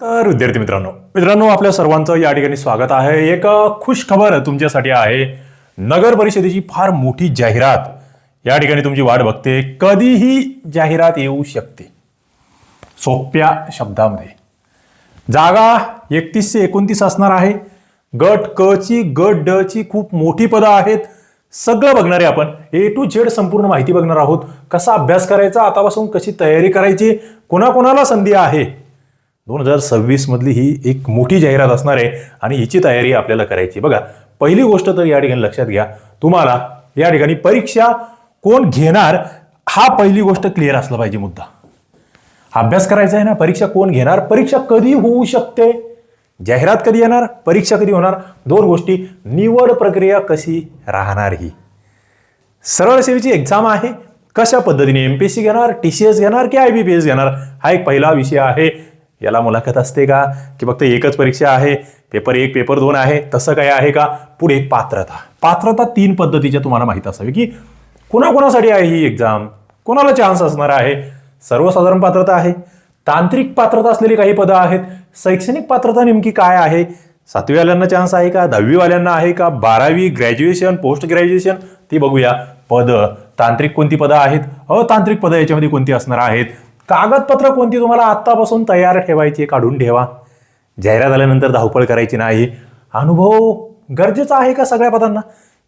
तर विद्यार्थी मित्रांनो. मित्रांनो आपल्या सर्वांचं या ठिकाणी स्वागत आहे. एक खुश खबर तुमच्यासाठी आहे. नगर परिषदेची फार मोठी जाहिरात. या ठिकाणी तुमची वाट बघते. कधीही जाहिरात येऊ शकते. सोप्या शब्दामध्ये. जागा एकतीसशे एकोणतीस असणार आहे. गट क ची गट ड ची खूप मोठी पदं आहेत. सगळं बघणार आहे आपण. ए टू झेड संपूर्ण माहिती बघणार आहोत. कसा अभ्यास करायचा आतापासून कशी तयारी करायची कोणाकोणाला संधी आहे दोन हजार सव्वीसमधली ही एक मोठी जाहिरात असणार आहे आणि हिची तयारी आपल्याला करायची. बघा पहिली गोष्ट तर या ठिकाणी लक्षात घ्या. तुम्हाला या ठिकाणी परीक्षा कोण घेणार हा पहिली गोष्ट क्लिअर असला पाहिजे मुद्दा. अभ्यास करायचा आहे ना परीक्षा कोण घेणार? परीक्षा कधी होऊ शकते? जाहिरात कधी येणार? परीक्षा कधी होणार? दोन गोष्टी. निवड प्रक्रिया कशी राहणार ही? सरळ सेवेची एक्झाम आहे. कशा पद्धतीने एम पी सी घेणार? टी सी एस घेणार की आय बी पी एस घेणार? हा एक पहिला विषय आहे. याला मुलाखत असते का? की फक्त एकच परीक्षा आहे पेपर एक पेपर दोन आहे तसं काय आहे का? पुढे पात्रता. पात्रता तीन पद्धतीच्या तुम्हाला माहीत असावी की कोणाकोणासाठी आहे ही एक्झाम कोणाला चान्स असणार आहे? सर्वसाधारण पात्रता आहे. तांत्रिक पात्रता असलेली काही पदं आहेत. शैक्षणिक पात्रता नेमकी काय आहे? सातवीवाल्यांना चान्स आहे का? दहावीवाल्यांना आहे का? बारावी ग्रॅज्युएशन पोस्ट ग्रॅज्युएशन ती बघूया. पदं. तांत्रिक कोणती पदं आहेत? अतांत्रिक पदं याच्यामध्ये कोणती असणार आहेत? कागदपत्र कोणती तुम्हाला आत्तापासून तयार ठेवायची काढून ठेवा. जाहिरात आल्यानंतर धावपळ करायची नाही. अनुभव गरजेचा आहे का सगळ्या पदांना?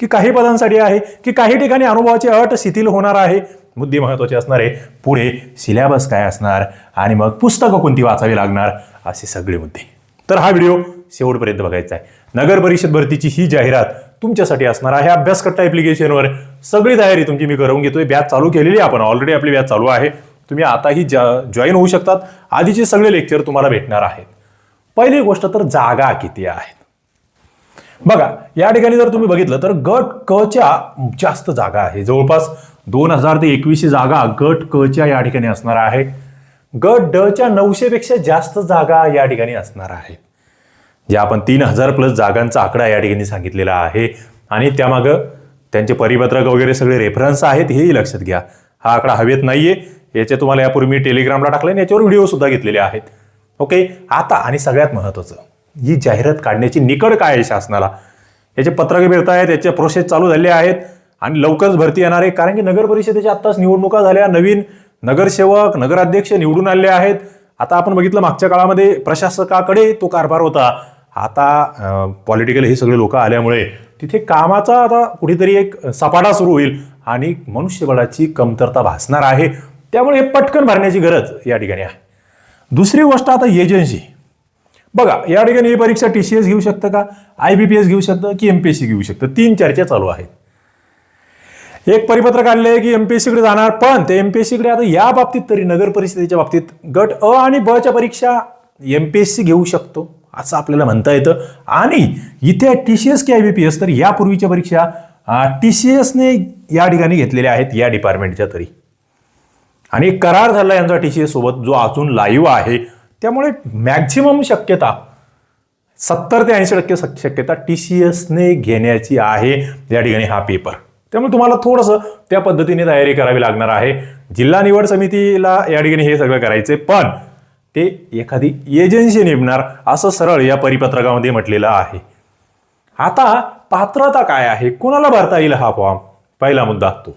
की काही पदांसाठी आहे की काही ठिकाणी अनुभवाची अट शिथिल होणार आहे? मुद्दे महत्त्वाचे असणार आहे. पुढे सिलेबस काय असणार? आणि मग पुस्तकं कोणती वाचावी लागणार? असे सगळे मुद्दे. तर हा व्हिडिओ शेवटपर्यंत बघायचा आहे. नगर परिषद भरतीची ही जाहिरात तुमच्यासाठी असणार आहे. अभ्यासकट्टा ॲप्लिकेशनवर सगळी तयारी तुमची मी करून घेतोय. बॅच चालू केलेली आहे. आपण ऑलरेडी आपली बॅच चालू आहे. तुम्ही आताही जॉईन होऊ शकतात. आधीचे सगळे लेक्चर तुम्हाला भेटणार आहेत. पहिली गोष्ट तर जागा किती आहेत? बघा या ठिकाणी जर तुम्ही बघितलं तर गट क च्या जास्त जागा आहे. जवळपास दोन हजार ते एकवीसशे जागा गट क च्या या ठिकाणी असणार आहे. गट ड च्या नऊशेपेक्षा जास्त जागा या ठिकाणी असणार आहेत. जे आपण तीन हजार प्लस जागांचा आकडा या ठिकाणी सांगितलेला आहे. आणि त्यामागं त्यांचे परिपत्रक वगैरे सगळे रेफरन्स आहेत हेही लक्षात घ्या. हा आकडा हवेत नाहीये. याचे तुम्हाला यापूर्वी मी टेलिग्रामला टाकले आणि याच्यावर व्हिडिओ सुद्धा घेतलेले आहेत. ओके आता आणि सगळ्यात महत्त्वाचं ही जाहिरात काढण्याची निकड काय आहे शासनाला? याचे पत्रके मिळत आहेत याचे प्रोसेस चालू झाले आहेत आणि लवकरच भरती येणार आहे. कारण की नगर परिषदेच्या आत्ताच निवडणुका झाल्या नवीन नगरसेवक नगराध्यक्ष निवडून आले आहेत. आता आपण बघितलं मागच्या काळामध्ये प्रशासकाकडे तो कारभार होता. आता पॉलिटिकल हे सगळे लोक आल्यामुळे तिथे कामाचा आता कुठेतरी एक सपाटा सुरू होईल आणि मनुष्यबळाची कमतरता भासणार आहे. त्यामुळे हे पटकन भरण्याची गरज या ठिकाणी आहे. दुसरी गोष्ट आता एजन्सी बघा या ठिकाणी ही परीक्षा टी सी एस घेऊ शकतं का? आय बी पी एस घेऊ शकतं की एम पी एस सी घेऊ शकतं? तीन चर्चा चालू आहेत. एक परिपत्र काढले की एमपीएससीकडे जाणार पण ते एमपीएससीकडे आता या बाबतीत तरी नगर परिषदेच्या बाबतीत गट अ आणि ब च्या परीक्षा एमपीएससी घेऊ शकतो असं आपल्याला म्हणता येतं. आणि इथे टी सी एस की आय बी पी एस तर यापूर्वीच्या परीक्षा टी सी एसने या ठिकाणी घेतलेल्या आहेत या डिपार्टमेंटच्या तरी. आणि एक करार झाला यांचा टी सी एस सोबत जो अजून लाईव्ह आहे. त्यामुळे मॅक्झिमम शक्यता सत्तर ते ऐंशी टक्के शक्यता टी सी एसने घेण्याची आहे. या ठिकाणी हा पेपर त्यामुळे तुम्हाला थोडंसं त्या पद्धतीने तयारी करावी लागणार आहे. जिल्हा निवड समितीला या ठिकाणी हे सगळं करायचे पण ते एखादी एजन्सी नेमणार असं सरळ या परिपत्रकामध्ये म्हटलेलं आहे. आता पात्रता काय आहे? कोणाला भरता येईल हा फॉर्म पहिला मुद्दा तो.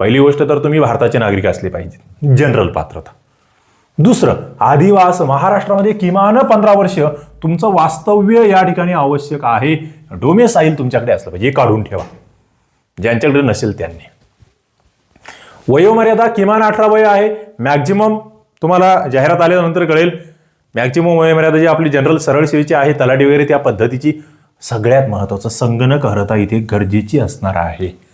पहिली गोष्ट तर तुम्ही भारताचे नागरिक असले पाहिजे जनरल पात्रता. दुसरं आदिवास महाराष्ट्रामध्ये किमान पंधरा वर्ष तुमचं वास्तव्य या ठिकाणी आवश्यक आहे. डोमेसाईल तुमच्याकडे असलं पाहिजे हे काढून ठेवा. ज्यांच्याकडे नसेल त्यांनी. वयोमर्यादा किमान अठरा वय आहे. मॅक्झिमम तुम्हाला जाहिरात आल्यानंतर कळेल. मॅक्झिमम वयोमर्यादा जी आपली जनरल सरळ सेवेची आहे तलाठी वगैरे त्या पद्धतीची सगळ्यात महत्वाचं संगणक अर्हता इथे गरजेची असणार आहे.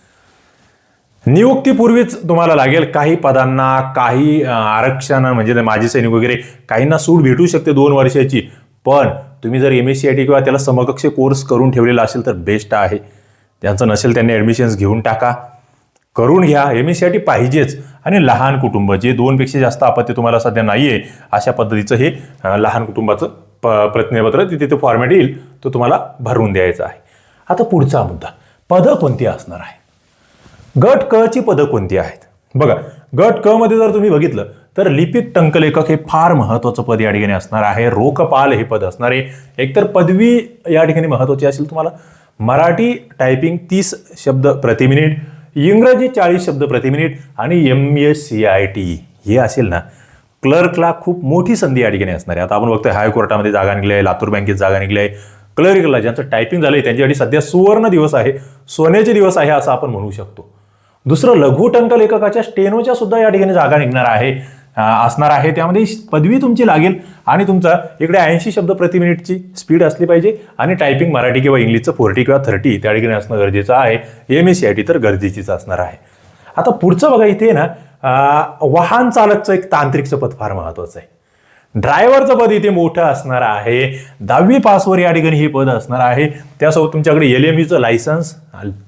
नियुक्तीपूर्वीच तुम्हाला लागेल. काही पदांना काही आरक्षण म्हणजे माजी सैनिक वगैरे काहींना सूट भेटू शकते दोन वर्षाची. पण तुम्ही जर M S C I T किंवा त्याला समकक्ष कोर्स करून ठेवलेला असेल तर बेस्ट आहे. त्यांचं नसेल त्यांनी ॲडमिशन्स घेऊन टाका. करून घ्या. M S C I T पाहिजेच. आणि लहान कुटुंब जे दोनपेक्षा जास्त आपत्ती तुम्हाला सध्या नाही आहे अशा पद्धतीचं हे लहान कुटुंबाचं प प्रतिज्ञापत्र तिथे ते फॉर्मॅट येईल. तो तुम्हाला भरून द्यायचा आहे. आता पुढचा मुद्दा. पदं कोणती असणार आहे? गट क ची पदं कोणती आहेत? बघा गट क मध्ये जर तुम्ही बघितलं तर लिपिक टंकलेखक हे फार महत्वाचं पद या ठिकाणी असणार आहे. रोखपाल हे पद असणार आहे. एकतर पदवी या ठिकाणी महत्वाची असेल तुम्हाला. मराठी टायपिंग तीस शब्द प्रति मिनिट इंग्रजी चाळीस शब्द प्रति मिनिट आणि M S C I T हे असेल ना क्लर्कला खूप मोठी संधी या ठिकाणी असणार आहे. आता आपण बघतोय हायकोर्टामध्ये जागा निघली आहे लातूर बँकेत जागा निघली आहे. क्लर्कला ज्यांचं टायपिंग झालंय त्यांच्यासाठी सध्या सुवर्ण दिवस आहे. सोन्याचे दिवस आहे असं आपण म्हणू शकतो. दुसरं लघु टंक लेखकाच्या स्टेनोच्या सुद्धा या ठिकाणी जागा निघणार आहे असणार आहे. त्यामध्ये पदवी तुमची लागेल आणि तुमचा इकडे ऐंशी शब्द प्रति मिनिटची स्पीड असली पाहिजे आणि टायपिंग मराठी किंवा इंग्लिशचं फोर्टी किंवा थर्टी त्या ठिकाणी असणं गरजेचं आहे. M S C I T तर गरजेचीच असणार आहे. आता पुढचं बघा इथे ना वाहन चालकचं एक तांत्रिकचं पद फार महत्वाचं आहे. ड्रायव्हरचं पद इथे मोठं असणार आहे. दहावी पासवर या ठिकाणी हे पद असणार आहे. त्यासोबत तुमच्याकडे एल एम ईचं लायसन्स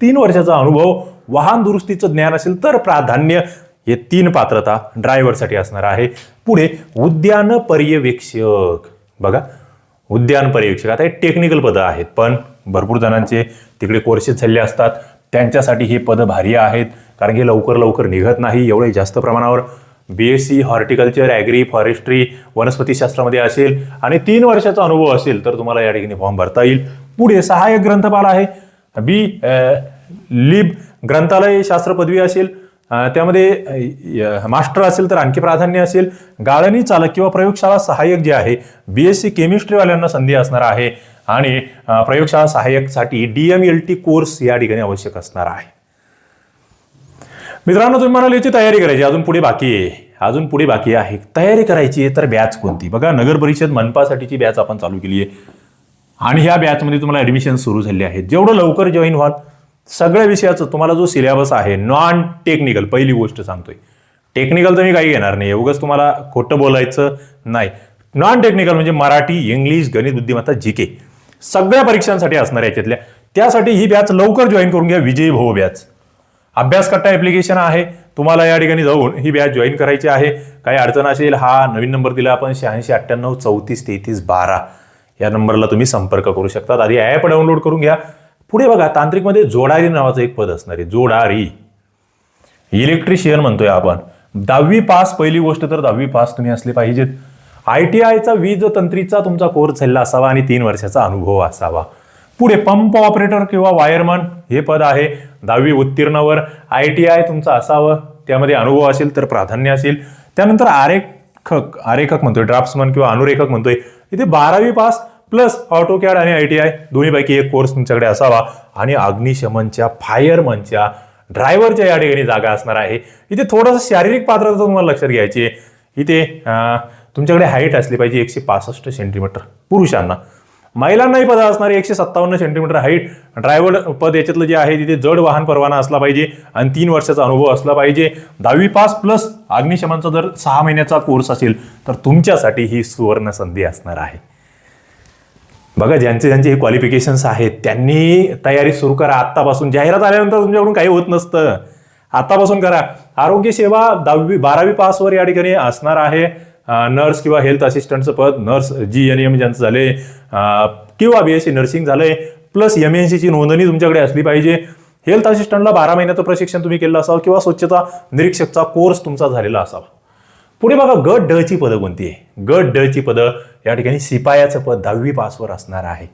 तीन वर्षाचा अनुभव वाहन दुरुस्तीचं ज्ञान असेल तर प्राधान्य हे तीन पात्रता ड्रायव्हरसाठी असणार आहे. पुढे उद्यान पर्यवेक्षक. बघा उद्यान पर्यवेक्षक. आता हे टेक्निकल पदं आहेत पण भरपूर जणांचे तिकडे कोर्सेस झाले असतात. त्यांच्यासाठी हे पदं भारी आहेत कारण की लवकर लवकर निघत नाही एवढे जास्त प्रमाणावर B S C horticulture agri forestry वनस्पतीशास्त्रामध्ये असेल आणि तीन वर्षाचा अनुभव असेल तर तुम्हाला या ठिकाणी फॉर्म भरता येईल. पुढे सहाय्यक ग्रंथपाल आहे. बी लिब ग्रंथालय शास्त्र पदवी असेल. त्यामध्ये मास्टर असेल तर आणखी प्राधान्य असेल. गाळणी चालक किंवा प्रयोगशाळा सहाय्यक जे आहे बी एस सी केमिस्ट्रीवाल्यांना संधी असणार आहे. आणि प्रयोगशाळा सहाय्यकसाठी D M L T course या ठिकाणी आवश्यक असणार आहे. मित्रांनो तुम्ही म्हणाल याची तयारी करायची. अजून पुढे बाकी आहे. अजून पुढे बाकी आहे. तयारी करायची आहे तर बॅच कोणती? बघा नगर परिषद मनपासाठीची बॅच आपण चालू केली आहे. आणि ह्या बॅचमध्ये तुम्हाला ॲडमिशन सुरू झाले आहे जेवढं लवकर जॉईन व्हाल सगळ्या विषयाचं तुम्हाला जो सिलेबस आहे नॉन टेक्निकल पहिली गोष्ट सांगतोय. टेक्निकल तर मी काही घेणार नाही. उगाच तुम्हाला खोटं बोलायचं नाही. नॉन टेक्निकल म्हणजे मराठी इंग्लिश गणित बुद्धिमत्ता जी के सगळ्या परीक्षांसाठी असणार याच्यातल्या. त्यासाठी ही बॅच लवकर जॉईन करून घ्या. विजयी भाऊ बॅच. अभ्यास कट्टा ऍप्लिकेशन आहे. तुम्हाला या ठिकाणी जाऊन ही बॅच जॉईन करायची आहे. काही अडचण असेल हा नवीन नंबर दिला आपण शहाऐंशी अठ्ठ्याण्णव चौतीस तेहतीस बारा. या नंबरला तुम्ही संपर्क करू शकता आधी ॲप डाउनलोड करून घ्या. पुढे बघा तांत्रिकमध्ये जोडारी नावाचं एक पद असणार आहे. जोडारी. इलेक्ट्रिशियन म्हणतोय आपण. दहावी पास पहिली गोष्ट तर दहावी पास तुम्ही असले पाहिजेत. आय टी आयचा वीज तंत्रीचा तुमचा कोर्स झालेला असावा आणि तीन वर्षाचा अनुभव असावा. पुढे पंप ऑपरेटर किंवा वायरमन हे पद आहे. दहावी उत्तीर्णावर आय टी आय तुमचं असावं त्यामध्ये अनुभव असेल तर प्राधान्य असेल. त्यानंतर आरेखक आरेखक म्हणतोय ड्राफ्ट्समन किंवा अनुरेखक म्हणतोय. इथे बारावी पास प्लस ऑटो कॅड आणि आय टी आय दोन्हीपैकी एक कोर्स तुमच्याकडे असावा. आणि अग्निशमनच्या फायरमनच्या ड्रायव्हरच्या या ठिकाणी जागा असणार आहे. इथे थोडंसं शारीरिक पात्रता तुम्हाला लक्षात घ्यायची आहे. इथे तुमच्याकडे हाईट असली पाहिजे एकशे पासष्ट सेंटीमीटर पुरुषांना. महिलांनाही पद असणार एकशे सत्तावन्न सेंटीमीटर हाईट ड्रायव्हर पद याच्यातलं जे आहे तिथे जड वाहन परवाना असला पाहिजे आणि तीन वर्षाचा अनुभव असला पाहिजे. दहावी पास प्लस अग्निशमनचा जर सहा महिन्याचा कोर्स असेल तर तुमच्यासाठी ही सुवर्ण संधी असणार आहे. बघा ज्यांचे ज्यांचे हे क्वालिफिकेशन्स आहेत त्यांनी तयारी सुरू करा आत्तापासून. जाहिरात आल्यानंतर तुमच्याकडून काही होत नसतं. आत्तापासून करा. आरोग्य सेवा दहावी बारावी पासवर या ठिकाणी असणार आहे. नर्स किंवा हेल्थ असिस्टंटचं पद नर्स जी एन एम ज्यांचं झाले किंवा बी एस सी नर्सिंग झालंय प्लस एम एन सीची नोंदणी तुमच्याकडे असली पाहिजे. हेल्थ असिस्टंटला बारा महिन्याचं प्रशिक्षण तुम्ही केलं असावं किंवा स्वच्छता निरीक्षकचा कोर्स तुमचा झालेला असावा. पुढे बघा गट ड ची पदं कोणती आहे? गट ड ची पदं या ठिकाणी शिपायाचं पद दहावी पासवर असणार आहे.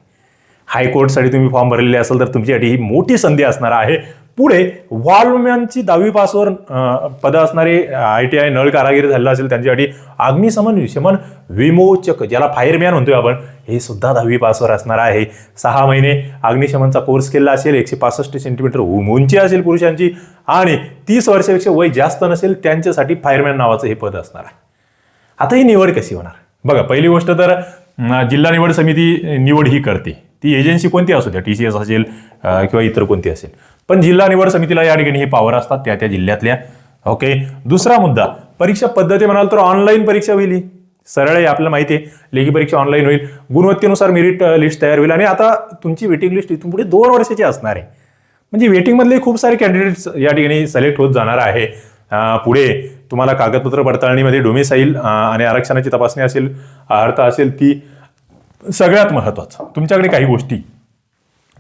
हायकोर्टसाठी तुम्ही फॉर्म भरलेले असेल तर तुमच्यासाठी ही मोठी संधी असणार आहे. पुढे वॉलमॅनची दहावी पासवर पद पदं असणारे आय टी आय नळ कारागिरी झालेला असेल त्यांच्यासाठी अग्निशमन शमन विमोचक ज्याला फायरमॅन म्हणतोय आपण हे सुद्धा दहावी पासवर असणार आहे. सहा महिने अग्निशमनचा कोर्स केला असेल एकशे पासष्ट सेंटीमीटर उंची असेल पुरुषांची आणि तीस वर्षापेक्षा वय जास्त नसेल त्यांच्यासाठी फायरमॅन नावाचं हे पद असणार आहे. आता ही निवड कशी होणार? बघा पहिली गोष्ट तर जिल्हा निवड समिती निवड ही करते. ती एजन्सी कोणती असू द्या टी सी एस असेल किंवा इतर कोणती असेल. पण जिल्हा निवड समितीला या ठिकाणी हे पॉवर असतात त्या त्या जिल्ह्यातल्या. ओके दुसरा मुद्दा परीक्षा पद्धती म्हणाल तर ऑनलाईन परीक्षा होईल ही. सरळ आहे आपल्याला माहिती आहे. लेखी परीक्षा ऑनलाईन होईल. गुणवत्तेनुसार मेरिट लिस्ट तयार होईल. आणि आता तुमची वेटिंग लिस्ट इथून पुढे दोन वर्षाची असणार आहे. म्हणजे वेटिंगमधले खूप सारे कॅन्डिडेट्स या ठिकाणी सिलेक्ट होत जाणार आहे. पुढे तुम्हाला कागदपत्र पडताळणीमध्ये डोमेसाईल आणि आरक्षणाची तपासणी असेल अर्थ असेल ती सगळ्यात महत्त्वाचं तुमच्याकडे काही गोष्टी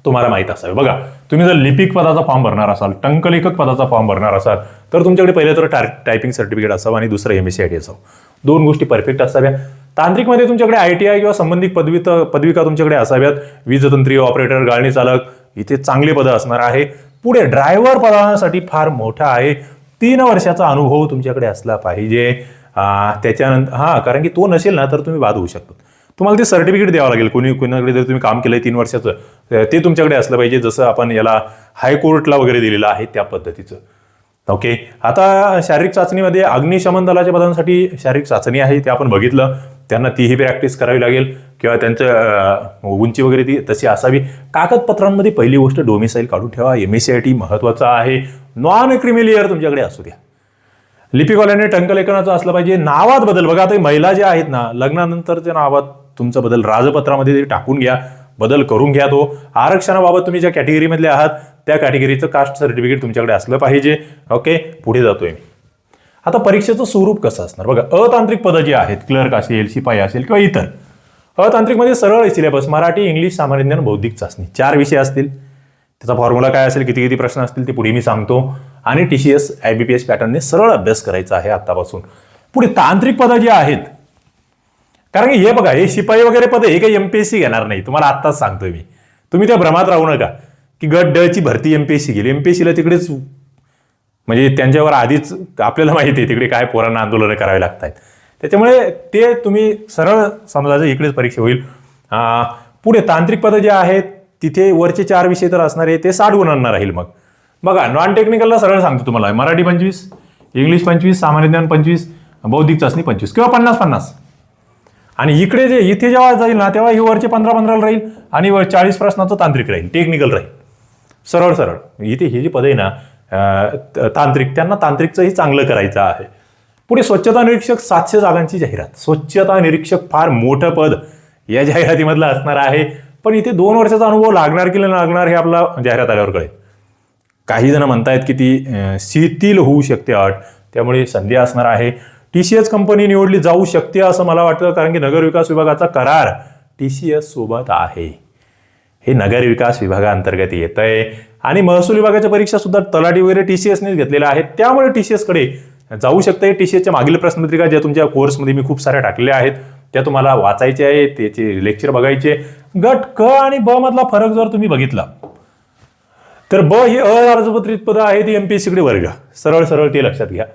तुम्हाला माहीत असावे. बघा तुम्ही जर लिपिक पदाचा फॉर्म भरणार असाल टंकलेखक पदाचा फॉर्म भरणार असाल तर तुमच्याकडे पहिले तर टाय टायपिंग सर्टिफिकेट असावं आणि दुसरं M S C I T असावं. दोन गोष्टी परफेक्ट असाव्या तांत्रिकमध्ये तुमच्याकडे आय टी आय किंवा संबंधित पदवी पदविका तुमच्याकडे असाव्यात. वीजतंत्री ऑपरेटर गाळणी चालक इथे चांगले पदं असणार आहे. पुढे ड्रायव्हर पदासाठी फार मोठा आहे. तीन वर्षाचा अनुभव तुमच्याकडे असला पाहिजे. त्याच्यानंतर हां कारण की तो नसेल ना तर तुम्ही बाद होऊ शकतात. तुम्हाला ते सर्टिफिकेट द्यावं लागेल. कोणी कोणाकडे जर तुम्ही काम केलंय तीन वर्षाचं ते तुमच्याकडे असलं पाहिजे. जसं आपण याला हायकोर्टला वगैरे दिलेलं आहे त्या पद्धतीचं. ओके आता शारीरिक चाचणीमध्ये अग्निशमन दलाच्या पदांसाठी शारीरिक चाचणी आहे ते आपण बघितलं. त्यांना तीही प्रॅक्टिस करावी लागेल. किंवा त्यांचं उंची वगैरे ती तशी असावी. कागदपत्रांमध्ये पहिली गोष्ट डोमिसाईल काढून ठेवा. M S C I T महत्वाचं आहे. नॉन क्रिमिलियर तुमच्याकडे असू द्या. लिपिकवाल्याने टंकलेखनाचं असलं पाहिजे. नावात बदल. बघा आता महिला ज्या आहेत ना लग्नानंतरच्या नावात तुमचा बदल राजपत्रामध्ये ते टाकून घ्या बदल करून घ्या तो. आरक्षणाबाबत तुम्ही ज्या कॅटेगरीमधले आहात त्या कॅटेगरीचं कास्ट सर्टिफिकेट तुमच्याकडे असलं पाहिजे. ओके? पुढे जातोय. आता परीक्षेचं स्वरूप कसं असणार? बघा अतांत्रिक पदं जी आहेत क्लर्क असेल शिपाई असेल किंवा इतर अतांत्रिकमध्ये सरळ सिलेबस मराठी इंग्लिश सामान्य ज्ञान बौद्धिक चाचणी चार विषय असतील. त्याचा फॉर्म्युला काय असेल किती किती प्रश्न असतील ते पुढे मी सांगतो. आणि T C S I B P S पॅटर्नने सरळ अभ्यास करायचा आहे आतापासून. पुढे तांत्रिक पदं जी आहेत कारण की हे बघा हे शिपाई वगैरे पद हे काही एमपीएससी घेणार नाही. तुम्हाला आत्ताच सांगतोय मी. तुम्ही त्या भ्रमात राहू नका. की गट ड ची भरती एमपीएससी गेली. एमपीएससीला तिकडेच म्हणजे त्यांच्यावर आधीच आपल्याला माहिती आहे तिकडे काय पोरांना आंदोलनं करावी लागत आहेत त्याच्यामुळे ते तुम्ही सरळ समजायचं इकडेच परीक्षा होईल. पुढे तांत्रिक पदं जे आहेत तिथे वरचे चार विषय तर असणार आहे ते साठ गुणांना राहील मग. बघा नॉन टेक्निकलला सरळ सांगतो तुम्हाला. मराठी पंचवीस इंग्लिश पंचवीस सामान्य ज्ञान पंचवीस बौद्धिक चाचणी पंचवीस किंवा पन्नास पन्नास. आणि इकडे जे इथे जेव्हा जाईल ना तेव्हा ही वरचे पंधरा पंधराला राहील आणि वर चाळीस प्रश्नाचं तांत्रिक राहील टेक्निकल राहील. सरळ सरळ. इथे ही जी पद आहे ना तांत्रिक त्यांना तांत्रिकचंही चांगलं करायचं आहे. पुढे स्वच्छता निरीक्षक सातशे जागांची जाहिरात. स्वच्छता निरीक्षक फार मोठं पद या जाहिरातीमधलं असणार आहे. पण इथे दोन वर्षाचा अनुभव लागणार की लागणार हे आपला जाहिरात आल्यावर कळेल. काही जण म्हणतायत की ती शिथिल होऊ शकते अट त्यामुळे संधी असणार आहे. टी सी एस कंपनी निवडली जाऊ शकते असं मला वाटतं कारण की नगर विकास विभागाचा करार टी सी एस सोबत आहे. हे नगर विकास विभागाअंतर्गत येत आहे आणि महसूल विभागाच्या परीक्षा सुद्धा तलाठी वगैरे टी सी एसनेच घेतलेल्या आहेत. त्यामुळे टी सी एसकडे जाऊ शकते टी सी एसच्या मागील प्रश्नपत्रिका ज्या तुमच्या कोर्समध्ये मी खूप साऱ्या टाकलेल्या आहेत त्या तुम्हाला वाचायच्या आहे त्याचे लेक्चर बघायचे गट क आणि ब मधला फरक जर तुम्ही बघितला तर ब ही अर्जपत्रित पदं आहे ती एमपीएससीकडे वर्ग. सरळ सरळ ते लक्षात घ्या.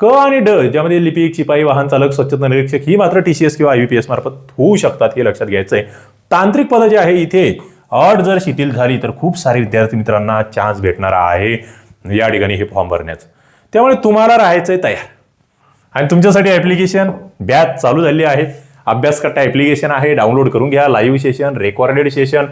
क आणि ड ज्यामध्ये लिपिक शिपाई वाहन चालक स्वच्छता निरीक्षक ही मात्र टीसीएस किंवा आयबीपीएस मार्फत होऊ शकतात हे लक्षात घ्यायचं आहे तांत्रिक पदं जे आहे इथे अट जर शिथिल झाली तर खूप सारे विद्यार्थी मित्रांना चान्स भेटणार आहे. या ठिकाणी हे फॉर्म भरण्याचं. त्यामुळे तुम्हाला राहायचंय तयार. आणि तुमच्यासाठी ॲप्लिकेशन बॅच चालू झाली आहे. अभ्यास करता ॲप्लिकेशन आहे डाउनलोड करून घ्या. लाईव्ह सेशन रेकॉर्डेड सेशन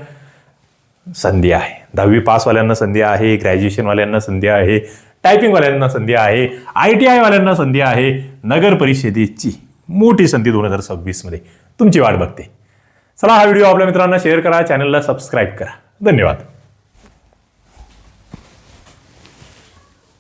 संधी आहे. दहावी पासवाल्यांना संधी आहे ग्रॅज्युएशनवाल्यांना संधी आहे. टायपिंगवाल्यांना संधी आहे आय टी आयवाल्यांना संधी आहे नगर परिषदेची मोठी संधी दोन हजार सव्वीसमध्ये तुमची वाट बघते. चला हा व्हिडिओ आपल्या मित्रांना शेअर करा चॅनलला सबस्क्राईब करा. धन्यवाद.